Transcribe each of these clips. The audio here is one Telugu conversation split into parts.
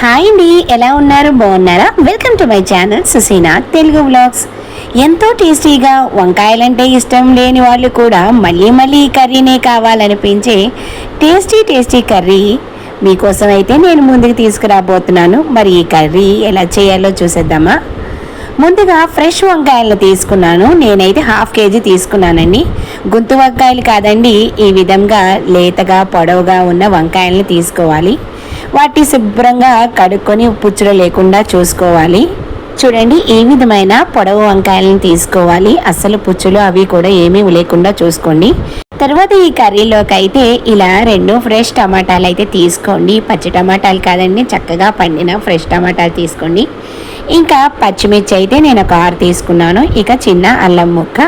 హాయ్ అండి ఎలా ఉన్నారు? బాగున్నారా? Welcome to my channel Suseena Telugu vlogs ఎంతో టేస్టీగా వంకాయలంటే ఇష్టం లేని వాళ్ళు కూడా మళ్ళీ మళ్ళీ ఈ కర్రీనే కావాలనిపించే టేస్టీ టేస్టీ కర్రీ మీకోసం అయితే నేను ముందుకు తీసుకురాబోతున్నాను. మరి ఈ కర్రీ ఎలా చేయాలో చూసేద్దామా? ముందుగా ఫ్రెష్ వంకాయలను తీసుకున్నాను. నేనైతే హాఫ్ కేజీ తీసుకున్నానండి. గుంతు వంకాయలు కాదండి ఈ విధంగా లేతగా పొడవుగా ఉన్న వంకాయలను తీసుకోవాలి. వాటి శుభ్రంగా కడుక్కొని పుచ్చులు లేకుండా చూసుకోవాలి. చూడండి ఏ విధమైన పొడవు వంకాయలను తీసుకోవాలి? అస్సలు పుచ్చులు అవి కూడా ఏమీ లేకుండా చూసుకోండి. తర్వాత ఈ కర్రీలోకి అయితే ఇలా రెండు ఫ్రెష్ టమాటాలు అయితే తీసుకోండి. పచ్చి టమాటాలు కాదండి చక్కగా పండిన ఫ్రెష్ టమాటాలు తీసుకోండి. ఇంకా పచ్చిమిర్చి అయితే నేను ఒక ఆరు తీసుకున్నాను. ఇక చిన్న అల్లం ముక్క.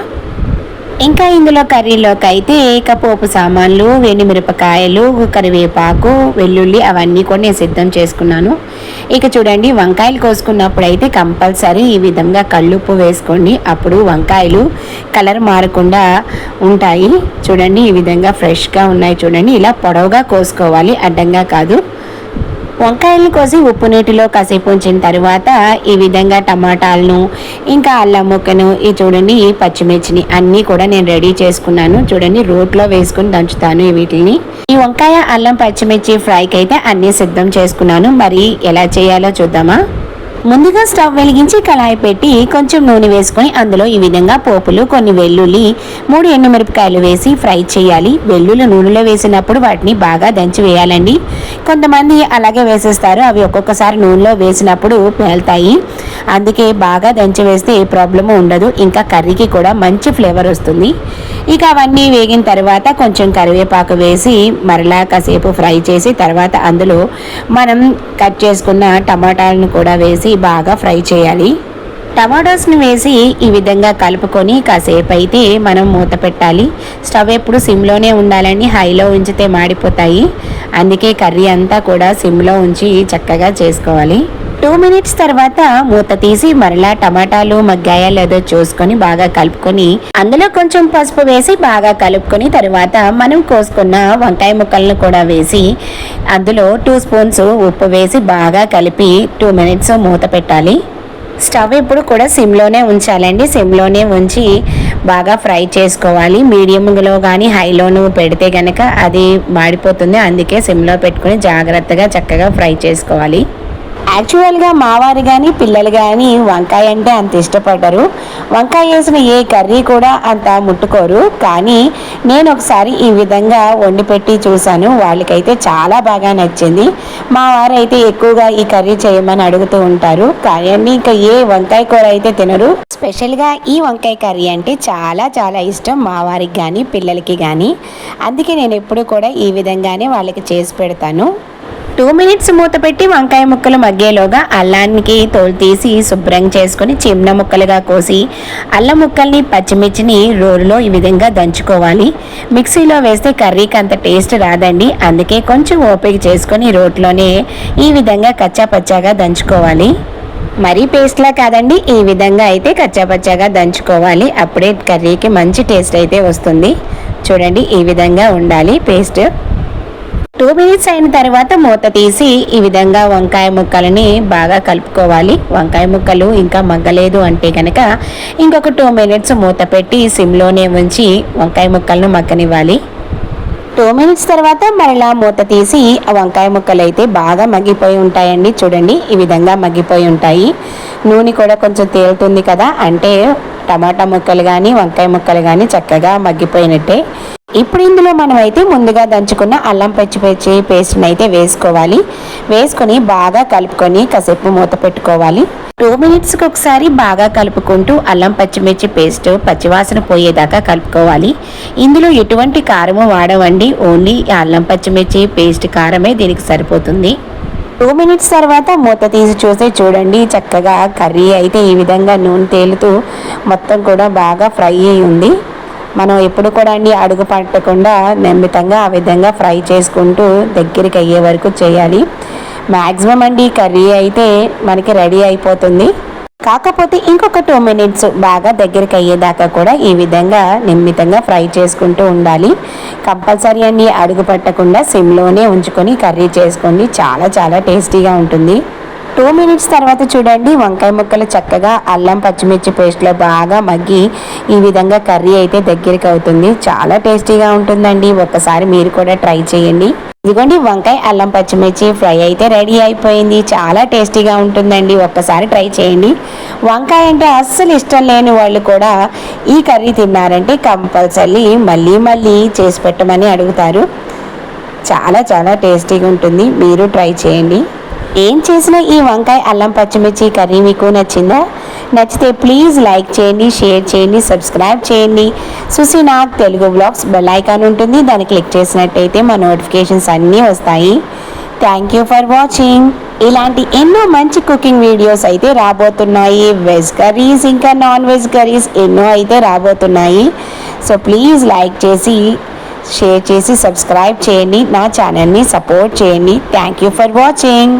ఇంకా ఇందులో కర్రీలోకి అయితే ఏకపోపు సామాన్లు మిరపకాయలు కరివేపాకు వెల్లుల్లి అవన్నీ కూడా నేను సిద్ధం చేసుకున్నాను. ఇక చూడండి వంకాయలు కోసుకున్నప్పుడు అయితే కంపల్సరీ ఈ విధంగా కళ్ళుప్పు వేసుకోండి. అప్పుడు వంకాయలు కలర్ మారకుండా ఉంటాయి. చూడండి ఈ విధంగా ఫ్రెష్గా ఉన్నాయి. చూడండి ఇలా పొడవుగా కోసుకోవాలి. అడ్డంగా కాదు. వంకాయలను కోసి ఉప్పు నీటిలో కాసేపు ఉంచిన తర్వాత ఈ విధంగా టమాటాలను ఇంకా అల్లం ముక్కను ఈ చూడండి ఈ పచ్చిమిర్చిని అన్నీ కూడా నేను రెడీ చేసుకున్నాను. చూడండి రోట్లో వేసుకుని దంచుతాను ఈ వీటిని ఈ వంకాయ అల్లం పచ్చిమిర్చి ఫ్రైకి అయితే అన్నీ సిద్ధం చేసుకున్నాను. మరి ఎలా చేయాలో చూద్దామా? ముందుగా స్టవ్ వెలిగించి కళాయి పెట్టి కొంచెం నూనె వేసుకొని అందులో ఈ విధంగా పోపులు కొన్ని వెల్లుల్లి మూడు ఎండుమిరపకాయలు వేసి ఫ్రై చేయాలి. వెల్లుల్లి నూనెలో వేసినప్పుడు వాటిని బాగా దంచి వేయాలండి. కొంతమంది అలాగే వేసేస్తారు. అవి ఒక్కొక్కసారి నూనెలో వేసినప్పుడు పేలుతాయి. అందుకే బాగా దంచి వేస్తే ఏ ప్రాబ్లము ఉండదు. ఇంకా కర్రీకి కూడా మంచి ఫ్లేవర్ వస్తుంది. ఇక అవన్నీ వేగిన తర్వాత కొంచెం కరివేపాకు వేసి మరలా కాసేపు ఫ్రై చేసి తర్వాత అందులో మనం కట్ చేసుకున్న టమాటాలను కూడా వేసి బాగా ఫ్రై చేయాలి. టమాటోస్ని వేసి ఈ విధంగా కలుపుకొని కాసేపు అయితే మనం మూత పెట్టాలి. స్టవ్ ఎప్పుడు సిమ్లోనే ఉండాలని హైలో ఉంచితే మాడిపోతాయి. అందుకే కర్రీ అంతా కూడా సిమ్లో ఉంచి చక్కగా చేసుకోవాలి. టూ మినిట్స్ తర్వాత మూత తీసి మరలా టమాటాలు మగ్గాయా లేదో చూసుకొని బాగా కలుపుకొని అందులో కొంచెం పసుపు వేసి బాగా కలుపుకొని తర్వాత మనం కోసుకున్న వంకాయ ముక్కలను కూడా వేసి అందులో టూ స్పూన్స్ ఉప్పు వేసి బాగా కలిపి టూ మినిట్స్ మూత పెట్టాలి. స్టవ్ ఎప్పుడు కూడా సిమ్లోనే ఉంచాలండి. సిమ్లోనే ఉంచి బాగా ఫ్రై చేసుకోవాలి. మీడియంలో కానీ హైలోను పెడితే కనుక అది మాడిపోతుంది. అందుకే సిమ్లో పెట్టుకుని జాగ్రత్తగా చక్కగా ఫ్రై చేసుకోవాలి. యాక్చువల్గా మావారు కానీ పిల్లలు కానీ వంకాయ అంటే అంత ఇష్టపడరు. వంకాయ వేసిన ఏ కర్రీ కూడా అంత ముట్టుకోరు. కానీ నేను ఒకసారి ఈ విధంగా వండి పెట్టి చూశాను. వాళ్ళకైతే చాలా బాగా నచ్చింది. మా వారు అయితే ఎక్కువగా ఈ కర్రీ చేయమని అడుగుతూ ఉంటారు. కానీ ఇంకా ఏ వంకాయ కూర అయితే తినరు. స్పెషల్గా ఈ వంకాయ కర్రీ అంటే చాలా చాలా ఇష్టం మా వారికి కానీ పిల్లలకి కానీ అందుకే నేను ఎప్పుడు కూడా ఈ విధంగానే వాళ్ళకి చేసి పెడతాను. టూ మినిట్స్ మూత పెట్టి వంకాయ ముక్కలు మగ్గేలోగా అల్లానికి తోలు తీసి శుభ్రం చేసుకొని చిన్న ముక్కలుగా కోసి అల్లం ముక్కల్ని పచ్చిమిర్చిని రోలులో ఈ విధంగా దంచుకోవాలి. మిక్సీలో వేస్తే కర్రీకి అంత టేస్ట్ రాదండి. అందుకే కొంచెం ఓపిక చేసుకొని రోట్లోనే ఈ విధంగా కచ్చా పచ్చాగా దంచుకోవాలి. మరీ పేస్ట్లా కాదండి ఈ విధంగా అయితే కచ్చాపచ్చాగా దంచుకోవాలి. అప్పుడే కర్రీకి మంచి టేస్ట్ అయితే వస్తుంది. చూడండి ఈ విధంగా ఉండాలి పేస్ట్. టూ మినిట్స్ అయిన తర్వాత మూత తీసి ఈ విధంగా వంకాయ ముక్కలని బాగా కలుపుకోవాలి. వంకాయ ముక్కలు ఇంకా మగ్గలేదు అంటే కనుక ఇంకొక టూ మినిట్స్ మూత పెట్టి సిమ్లోనే ఉంచి వంకాయ ముక్కలను మగ్గనివ్వాలి. టూ మినిట్స్ తర్వాత మరలా మూత తీసి ఆ వంకాయ ముక్కలు అయితే బాగా మగ్గిపోయి ఉంటాయండి. చూడండి ఈ విధంగా మగ్గిపోయి ఉంటాయి. నూనె కూడా కొంచెం తేలుతుంది కదా అంటే టమాటా ముక్కలు కానీ వంకాయ ముక్కలు కానీ చక్కగా మగ్గిపోయినట్టే. ఇప్పుడు ఇందులో మనమైతే ముందుగా దంచుకున్న అల్లం పచ్చిమిర్చి పేస్ట్ని అయితే వేసుకోవాలి. వేసుకొని బాగా కలుపుకొని కాసేపు మూత పెట్టుకోవాలి. టూ మినిట్స్కి ఒకసారి బాగా కలుపుకుంటూ అల్లం పచ్చిమిర్చి పేస్ట్ పచ్చివాసన పోయేదాకా కలుపుకోవాలి. ఇందులో ఎటువంటి కారము వాడవండి. ఓన్లీ అల్లం పచ్చిమిర్చి పేస్ట్ కారమే దీనికి సరిపోతుంది. టూ మినిట్స్ తర్వాత మూత తీసి చూసి చూడండి. చక్కగా కర్రీ అయితే ఈ విధంగా నూనె తేలుతూ మొత్తం కూడా బాగా ఫ్రై అయి ఉంది. మనం ఎప్పుడు కూడా అండి అడుగు పట్టకుండా నెమ్మితంగా ఆ విధంగా ఫ్రై చేసుకుంటూ దగ్గరికి అయ్యే వరకు చేయాలి. మ్యాక్సిమం అండి కర్రీ అయితే మనకి రెడీ అయిపోతుంది. కాకపోతే ఇంకొక టూ మినిట్స్ బాగా దగ్గరికి అయ్యేదాకా కూడా ఈ విధంగా నిమ్మితంగా ఫ్రై చేసుకుంటూ ఉండాలి. కంపల్సరీ అండి అడుగు పట్టకుండా సిమ్లోనే ఉంచుకొని కర్రీ చేసుకోండి. చాలా చాలా టేస్టీగా ఉంటుంది. టూ మినిట్స్ తర్వాత చూడండి వంకాయ ముక్కలు చక్కగా అల్లం పచ్చిమిర్చి పేస్ట్లో బాగా మగ్గి ఈ విధంగా కర్రీ అయితే దగ్గరికి అవుతుంది. చాలా టేస్టీగా ఉంటుందండి. ఒక్కసారి మీరు కూడా ట్రై చేయండి. ఇదిగోండి వంకాయ అల్లం పచ్చిమిర్చి ఫ్రై అయితే రెడీ అయిపోయింది. చాలా టేస్టీగా ఉంటుందండి. ఒక్కసారి ట్రై చేయండి. వంకాయ అంటే అస్సలు ఇష్టం లేని వాళ్ళు కూడా ఈ కర్రీ తిన్నారంటే కంపల్సరీ మళ్ళీ మళ్ళీ చేసి పెట్టమని అడుగుతారు. చాలా చాలా టేస్టీగా ఉంటుంది. మీరు ట్రై చేయండి. ఏం చేసినా ఈ వంకాయ అల్లం పచ్చిమిర్చి కర్రీ మీకు నచ్చిందా? నచ్చితే ప్లీజ్ లైక్ చేయండి షేర్ చేయండి సబ్స్క్రైబ్ చేయండి. Suseenath Telugu blogs bell icon ఉంటుంది. దాన్ని క్లిక్ చేసినట్టయితే మా నోటిఫికేషన్స్ అన్నీ వస్తాయి. థ్యాంక్ యూ ఫర్ వాచింగ్ ఇలాంటి ఎన్నో మంచి కుకింగ్ వీడియోస్ అయితే రాబోతున్నాయి. వెజ్ కర్రీస్ ఇంకా నాన్ వెజ్ కర్రీస్ ఎన్నో అయితే రాబోతున్నాయి. సో ప్లీజ్ లైక్ చేసి షేర్ చేసి సబ్స్క్రైబ్ చేయండి. నా ఛానల్ని సపోర్ట్ చేయండి. Thank you for watching